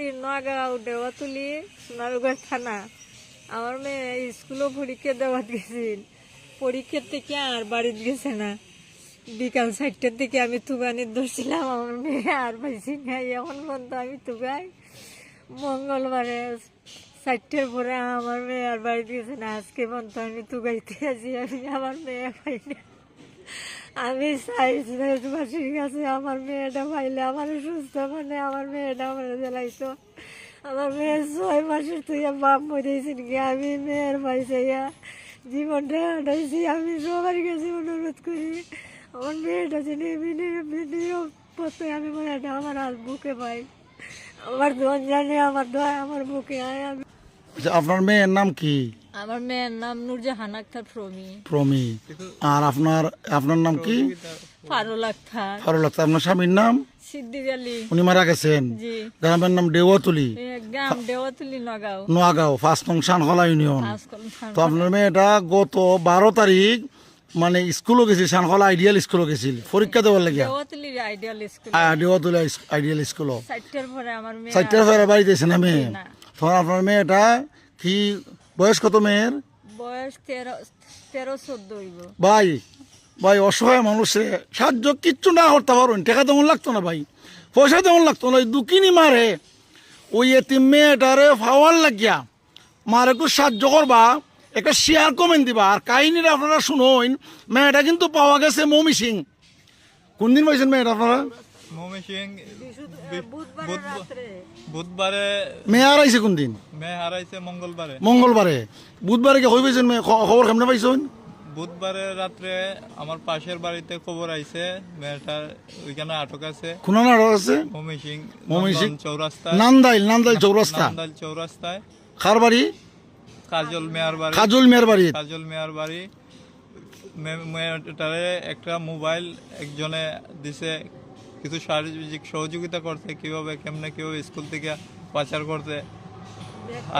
বাড়ি নগাঁও দেওয়াতুলি সোনারুগড় থানা। আমার মেয়ে স্কুলও পরীক্ষা দেওয়াত গেছিল। পরীক্ষার থেকে আর বাড়িতে গেছে না। বিকাল চারটার থেকে আমি তুবানির ধরছিলাম আমার মেয়ে আর পাইছি না এখন পর্যন্ত আমি তুবাই মঙ্গলবারে চারটের পরে আমার মেয়ে আর বাড়িতে গেছে না। আজকে পর্যন্ত আমি তুগাইতে আছি আমি আমার মেয়ে পাই না। আমি চাই দেশবাসীর কাছে আমার মেয়েটা পাইলে আমার সুস্থ মানে আমার মেয়েটা আমার জ্বালাইতো। আমার মেয়ে ছয় মাসের তুই বাপ মরেছি কি আমি মেয়ের পাইছাইয়া জীবনটা হাঁটাইছি আমি সবার কাছে অনুরোধ করি, আমার মেয়েটা ভিডিও পথে আমি মেয়েটা আমার আর বুকে পাই। আমার ধন জানে, আমার দয় আমার বুকে আয়, আমি আচ্ছা আপনার মেয়ের নাম কি? আমার মেয়ের নাম নুরজাহান আক্তার প্রমি। প্রমি। আর আপনার আপনার নাম কি? ফারুল আক্তার। ফারুল আক্তার আপনার স্বামীর নাম? সিদ্দিক আলী। উনি মারা গেছেন? গ্রামের নাম দেওয়াতুলি। গ্রাম দেওয়াতুলি নগাঁও। নোয়াগাঁও ফার্স্ট নং শানখলা ইউনিয়ন। তো আপনার মেয়েটা গত বারো তারিখ মানে স্কুলও গেছিল আইডিয়াল স্কুলও গেছিল। পরীক্ষা দেওয়ার লাগিয়া। দেওয়াতুলির আইডিয়াল স্কুল। আইডিয়াল স্কুলও। চারটের পরে আমার মেয়ে চারটার ফেরা বাড়িতে এসে না মেয়ে? না। তখন আপনার মেয়েটা কি বয়স কত মেয়ের? বয়স তেরো তেরো চোদ্দ ভাই ভাই অসহায় মানুষে সাহায্য কিচ্ছু না করতে পারুন টাকা তেমন লাগতো না ভাই। পয়সা তেমন লাগতো না। ওই দুকিনি মারে ওই এতিম মেয়েটারে ফাওয়ার লাগিয়া মার একটু সাহায্য করবা একটা শেয়ার কমেন্ট দিবা। আর কাহিনীটা আপনারা শুনুন। মেয়েটা কিন্তু পাওয়া গেছে মমি সিং। কোনদিন পাইছেন মেয়েটা আপনারা? মমি সিং বুধবার মেয়ে হারাইছে কোন দিন? মেয়ে হারাইছে মঙ্গলবারে। মঙ্গলবারে। বুধবারে কি খ- খবর কেমনে পাইছেন? বুধবারে রাত্রে আমার পাশের বাড়িতে খবর আইছে মেয়েটার ওইখানে আটক আছে। খুনা না আছে? Mymensingh Mymensingh? নন্দন চৌরাস্তায়। নান্দাইল নান্দাইল চৌরাস্তা। নান্দাইল চৌরাস্তায়। খার বাড়ি? কাজল মেয়ার বাড়ি। কাজল মেয়ের বাড়ি। কাজল মেয়ার বাড়ি। মে- মেয়েটারে একটা মোবাইল একজনে দিছে কিছু শারীরিক সহযোগিতা করতে কীভাবে কেমনে কীভাবে স্কুল থেকে পাচার করতে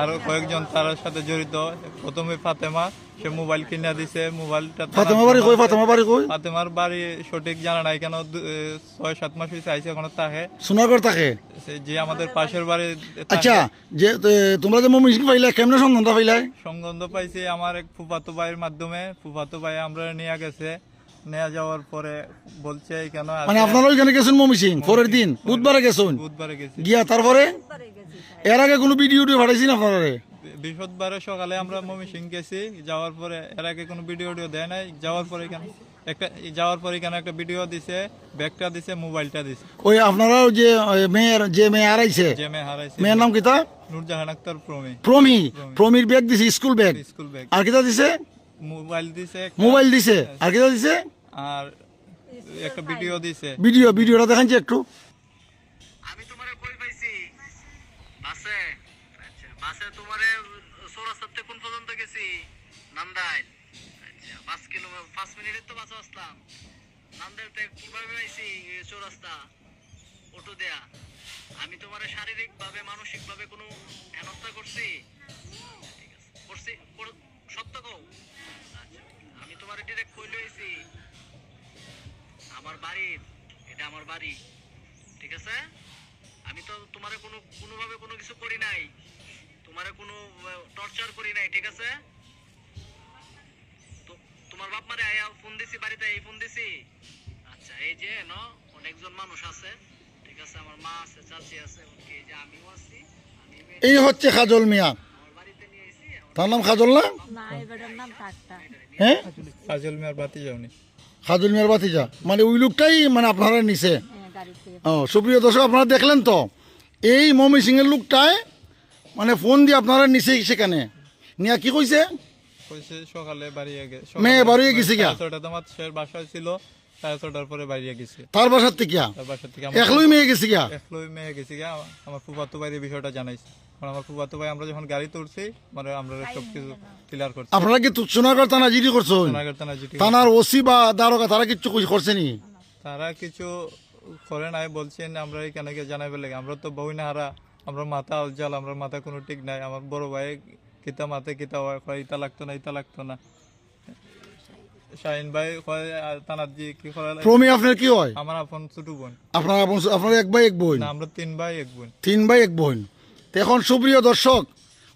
আরও কয়েকজন তার সাথে জড়িত। প্রথমে ফাতেমা সে মোবাইল কিনে দিছে। মোবাইলটা ফাতেমা বাড়ি কই? ফাতেমা বাড়ি কই? ফাতেমার বাড়ি সঠিক জানা নাই কেন ছয় সাত মাস হয়েছে আইসে এখনও সোনারগড় থাকে যে আমাদের পাশের বাড়ি আচ্ছা যে তোমরা যে পাইলে কেমনে পাইলে? সংগন্ধ পাইছি আমার এক ফুফাতো ভাইয়ের মাধ্যমে। ফুফাতো ভাই আমরা নিয়ে গেছে। নিয়ে যাওয়ার পরে বলছে কেন মানে আপনারা ওইখানে গেছেন মমি সিং পরের দিন বুধবারে গেছেন? বুধবারে গেছি। গিয়া তারপরে? এর আগে কোনো ভিডিও টিডিও পাঠাইছি না আপনারা বৃহস্পতিবারে সকালে আমরা মমি সিং গেছি যাওয়ার পরে এর আগে কোনো ভিডিও টিডিও দেয় নাই। যাওয়ার পরে এখানে একটা যাওয়ার পরে এখানে একটা ভিডিও দিছে ব্যাগটা দিছে মোবাইলটা দিছে। ওই আপনারা যে মেয়ের যে মেয়ে হারাইছে যে মেয়ে হারাইছে। মেয়ের নাম কিতা নুরজাহান আক্তার প্রমে। প্রমি। প্রমির ব্যাগ দিছে স্কুল ব্যাগ। School bag. আর কিতা দিছে? মোবাইল দিছে মোবাইল দিছে। আর কিতা দিছে? আর একটা ভিডিও দিছে। ভিডিও ভিডিওটা দেখাচ্ছি একটু। আমি তোমারে কই পাইছি? বাসে। আচ্ছা বাসে তোমারে চৌরাস্তাতে কোন পর্যন্ত গেছি? নান্দাইল। আচ্ছা পাঁচ কিলোমিটার পাঁচ মিনিটের তো বাসে আসলাম। নান্দাইলতে কীভাবে পাইছি এ চৌরাস্তা। অটো দেয়া। আমি তোমারে শারীরিক ভাবে মানসিক ভাবে কোনো হেনস্থা করছি? ঠিক করছি সত্য কও? আচ্ছা আমার বাড়ির এটা আমার বাড়ি, ঠিক আছে? আমি তো কোনো, কোনোভাবে কোনো কিছু করি নাই কোনো টর্চার করি নাই, ঠিক আছে? তোমার বাপ মারে আয়া, ফোন দিছি, বাড়িতে এই ফোন দিছি। আচ্ছা এই যে, ন, অনেকজন মানুষ আছে, ঠিক আছে? আমার মা আছে, চাচি আছে এই যে আমিও আছি এই হচ্ছে খাজল মিয়া। তার নাম খাজল না? হ্যাঁ? মেয়ার খাজল মিয়ার বাতিজা মানে ওই লোকটাই মানে আপনারা নিছে। হ্যাঁ ও সুপ্রিয় দর্শক আপনারা দেখলেন তো এই মমি সিংয়ের লোকটায় মানে ফোন দিয়ে আপনারা নিছে সেখানে। নিয়া কি কইছে? কইছে সকালে গেছে মেয়ে গেছে ছিল পরে গেছে। তার বাসার থেকে তার বাসা থেকে একলই মেয়ে গেছে গিয়া? একলই মেয়ে গেছে গিয়া আমার ফুফাতো ভাইয়ের বিষয়টা জানাইছে। কারণ আমার ফুফাতো ভাই আমরা যখন গাড়িতে উঠছি মানে আমরা সব কিছু ক্লিয়ার করছি। আপনারা কি সোনাগড় থানা জিডি করছ সোনাগার থানা থানার ওসি বা দারোগা তারা কিচ্ছু কই- করছেনি? তারা কিছু করে নাই বলছেন আমরা এখানে গিয়ে জানাই বলে আমরা তো বই না হারা আমরা মাথা উজ্জ্বল আমরা মাথা কোনো ঠিক নাই। আমার বড় ভাই কিতা মাথা কিতা হয় ইতা লাগতো না ইতা লাগতো না। শাহিন ভাই কয় জি কি করে প্রমি আপনার কি হয়? আমার আপন ছোট বোন। আপনার আপন- আপনার এক ভাই এক বোন? না আমরা তিন ভাই এক বোন। তিন ভাই এক বোন। এখন সুপ্রিয় দর্শক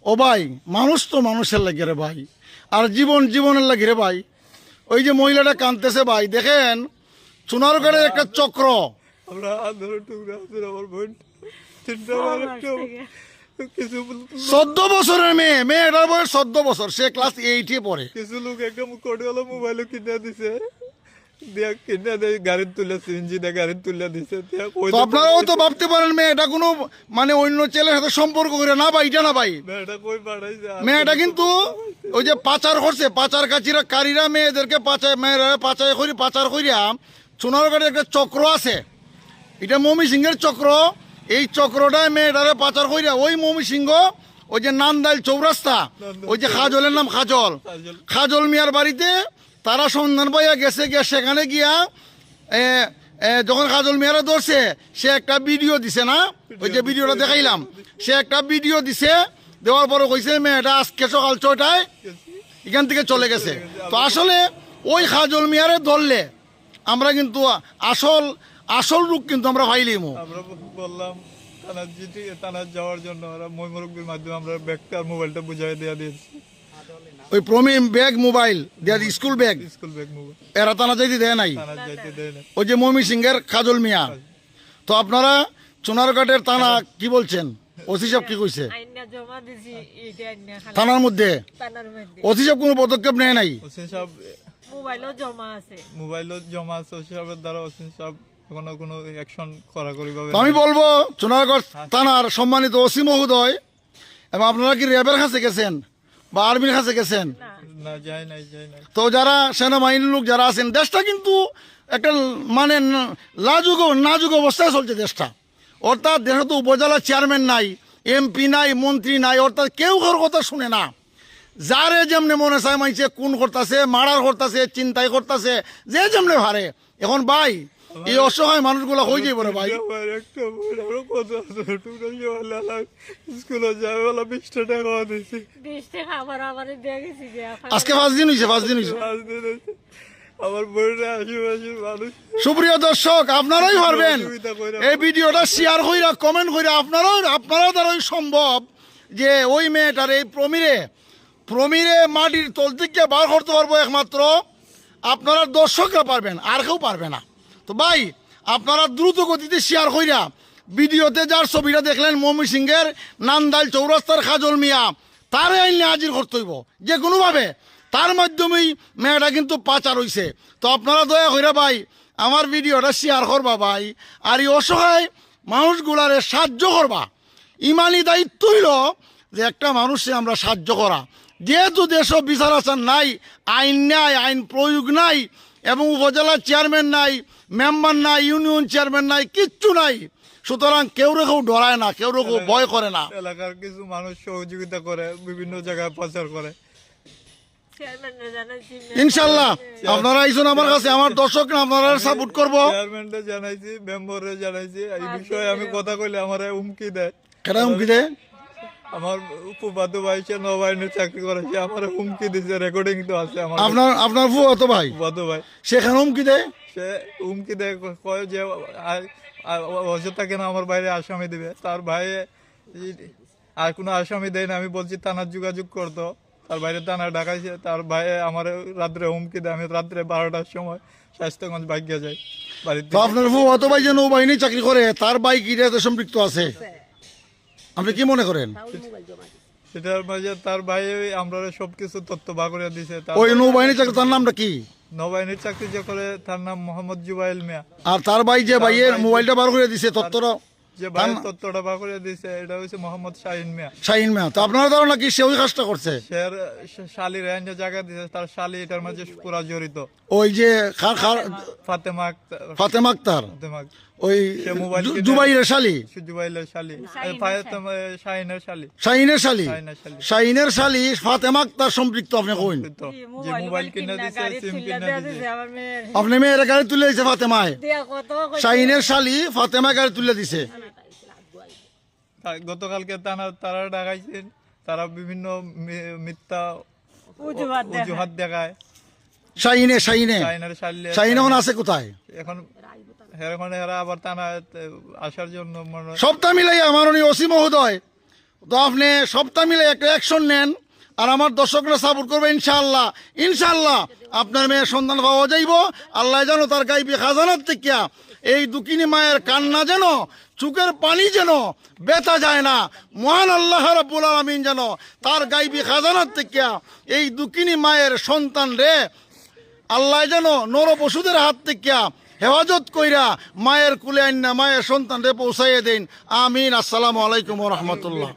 ও ভাই মানুষ তো মানুষের লাগে রে ভাই। আর জীবন জীবনের লাগে রে ভাই। ওই যে মহিলাটা কাঁদতেছে ভাই দেখেন সোনার সোনারগড়ের একটা চক্র। চোদ্দ বছরের মেয়ে মেয়েটার বয়স চোদ্দ বছর সে ক্লাস এইটে পড়ে। কিছু লোক একদম মোবাইল কিনে দিছে। আপনারাও তো ভাবতে পারেন মেয়েটা কোনো মানে অন্য ছেলের সাথে সম্পর্ক করে না ভাই এটা না ভাই? মেয়েটা কিন্তু ওই যে পাচার করছে পাচার কারীরা মেয়েদেরকে পাচার মেয়েরা করি পাচার করিয়া সোনারগড়ে একটা চক্র আছে। এটা মমি সিংহের চক্র। এই চক্রটায় মেয়েটারে পাচার করিয়া ওই মমি সিংহ ওই যে নান্দাইল চৌরাস্তা ওই যে খাজলের নাম খাজল। খাজল মিয়ার বাড়িতে তারা সন্ধান পাইয়া গেছে গিয়া, সেখানে গিয়া যখন খাজল মিয়ারা ধরছে, সে একটা ভিডিও দিছে না? ওই যে ভিডিওটা দেখাইলাম। সে একটা ভিডিও দিছে, দেওয়ার পরে কইছে, মেয়েটা আজকে সকাল ছয়টায় এখান থেকে চলে গেছে। তো আসলে ওই খাজল মিয়ারে ধরলে, আমরা কিন্তু আসল আসল রূপ কিন্তু আমরা পাইলিমু। বললাম থানার যাওয়ার জন্য মাধ্যমে আমরা ব্যাগটা, মোবাইলটা বুঝাই দেওয়া দিয়েছি। ওই প্রমিম ব্যাগ মোবাইল দেয়ার school bag school bag mobile. এরা তানা যাইতে দেয় নাই। থানার যাইতে দেয় না ওই যে মমি সিংহের খাজল মিয়া। তো আপনারা সোনারঘাটের থানা কি বলছেন? ওসি সাহেব কি কইছে? আইনা জমা দিছি এইটা আইনা খালি থানার মধ্যে তানার মধ্যে? ওসি সাহেব কোনো পদক্ষেপ নেয় নাই? সাহেব মোবাইলও জমা আছে। মোবাইলও জমা আছে সাহেবের দ্বারা। সাহেব এখনও কোনো অ্যাকশন করাকরি ভাবে আমি বলব সোনারগড় থানার সম্মানিত ওসি মহোদয় এবং আপনারা কি র্যাবের কাছে গেছেন? বা আর্মির কাছে গেছেন? তো যারা সেনাবাহিনীর লোক যারা আছেন দেশটা কিন্তু একটা মানে লাজুক নাজুক অবস্থায় চলছে দেশটা। অর্থাৎ দেশে তো উপজেলা চেয়ারম্যান নাই এমপি নাই মন্ত্রী নাই অর্থাৎ কেউ কারোর কথা শুনে না। যারে যেমনে মনে চায় মাইছে কোন করতেছে মারার করতেছে চিন্তাই করতেছে যে যেমনে ভারে এখন ভাই এই অসহায় মানুষগুলো হয়ে যাবে রে ভাই। আমার একটা বোন, আমরা কত টুকরা জওয়ালা স্কুলে যাবে বলা বিশটা টাকা দিয়েছি। বিশ টাকা আবার আমার দিয়ে গেছি আজকে পাঁচ দিন হয়েছে পাঁচ দিন হয়েছে পাঁচ দিন হয়েছে। আমার আশেপাশের মানুষ। সুপ্রিয় দর্শক আপনারাই পারবেন। এই ভিডিওটা শেয়ার কইরা কমেন্ট কইরা আপনারাও আপনারা দ্বারাই সম্ভব যে ওই মেয়েটার এই প্রমিরে প্রমিরে মাটির তল থেকে বার করতে পারব একমাত্র। আপনারা দর্শকরা পারবেন আর কেউ পারবে না। তো ভাই, আপনারা দ্রুত গতিতে শেয়ার কইরা ভিডিওতে যার ছবিটা দেখলেন মমি সিংহের নান্দাইল চৌরাস্তার খাজল মিয়া, তারে আইনে হাজির করতে হইব। যে কোনোভাবে, তার মাধ্যমেই মেয়েটা কিন্তু পাচার হইছে। তো আপনারা দয়া কইরা ভাই, আমার ভিডিওটা শেয়ার করবা ভাই, আর এই অসহায় মানুষগুলারে সাহায্য করবা। ইমানি দায়িত্ব হইল যে একটা মানুষে আমরা সাহায্য করা। যেহেতু দেশ বিচার আচার নাই, আইন নাই আইন প্রয়োগ নাই, এবং উপজেলার চেয়ারম্যান নাই মেম্বার নাই ইউনিয়ন চেয়ারম্যান নাই কিচ্ছু নাই। সুতরাং কেউ রেখেও ডরায় না কেউ রেখেও ভয় করে না। এলাকার কিছু মানুষ সহযোগিতা করে বিভিন্ন জায়গায় প্রচার করে। চেয়ারম্যানরা জানাইছি ইনশাল্লাহ আপনারা আইসুন আমার কাছে আমার দর্শক আপনারা সাপোর্ট করব। চেয়ারম্যানরে জানাইছি মেম্বারে জানাইছি এই বিষয়ে আমি কথা কইলে আমার হুমকি দেয়। কেন হুমকি দেয়? আমার উপবাদ্য ভাই সে নবায়নের চাকরি করেছে আমার হুমকি দিছে রেকর্ডিং তো আছে আমার আপনার আপনার ফুয়া তো ভাই? উপবাদ্য ভাই। সেখানে হুমকি দেয়? সে হুমকি দেয় কয় যে অযথা কেন আমার বাইরে আসামি দিবে? তার ভাই আর কোনো আসামি দেয় না আমি বলছি থানার যোগাযোগ করতো তার বাইরে থানা ডাকাইছে তার ভাই আমার রাত্রে হুমকি দেয় আমি রাত্রে বারোটার সময় স্বাস্থ্যগঞ্জ ভাগ্যে যাই। বাড়িতে তো আপনার ফুয়া তো ভাই যে নৌবাহিনী চাকরি করে তার বাইক ইরাতে সম্পৃক্ত আছে? আপনি কি মনে করেন? সেটার মাঝে তার ভাই আমরা সবকিছু তথ্য করে দিছে ওই নৌবাহিনী চাকরি তার নামটা কি? নৌবাহিনীর চাকরি যে করে তার নাম মোহাম্মদ জুবাইল মিয়া। আর তার ভাই যে ভাইয়ের মোবাইলটা বার করে দিছে তত্ত্বটা যে ভাই তথ্যটা বা করে দিছে এটা হচ্ছে মোহাম্মদ শাহিন মিয়া। শাহিন মিয়া। তো আপনার ধারণা কি সে ওই কাজটা করছে? সে শালি রেঞ্জ যে জায়গা দিছে তার শালি এটার মাঝে পুরা জড়িত। ওই যে খার খার ফাতেমা আক্তার। ফাতেমা আক্তার। ফাতেমা ওই জুবাইরের শালি? জুবাইলের শালি। শাহিনের শালি। শাহিনের শালি। শাহিনের শালি? ফাতেমা আক্তার সম্পৃক্ত আপনি কইন। যে মোবাইল কিনে দিছে সিম কিনে দিছে আপনি মেয়ের গাড়ি তুলে দিছে ফাতেমায়? শাহিনের শালি ফাতেমা গাড়ি তুলে দিছে। গতকালকে তারা তারা ডাকাইছেন তারা বিভিন্ন মিথ্যা অজুহাত দেখায়। শাহিনে শাহিনে। শাহিনে এখন আছে কোথায়? এখন এরা আবার আসার জন্য হয়- সপ্তাহ মিলাইয়া মাননীয় ওসি মহোদয়। তো আপনি সপ্তাহ মিলে একটা অ্যাকশন নেন আর আমার দর্শকরা সাপোর্ট করবে ইনশাআল্লাহ। ইনশাআল্লাহ আপনার মেয়ের সন্তান পাওয়া যাইব। আল্লাহ যেন তার গাইবে খাজানার থেকে। এই দুকিনি মায়ের কান্না যেন চুকের পানি যেন বেতা যায় না। মহান আল্লাহ রাব্বুল আলামিন যেন তার গাইবি খাজানার থেকে। এই দুকিনি মায়ের সন্তান রে আল্লাহ যেন নর পশুদের হাত থেকে হেফাজত কইরা মায়ের কুলে আইন মায়ের সন্তান রে পৌঁছাইয়ে দিন। আমিন। আসসালামু আলাইকুম রহমতুল্লাহ।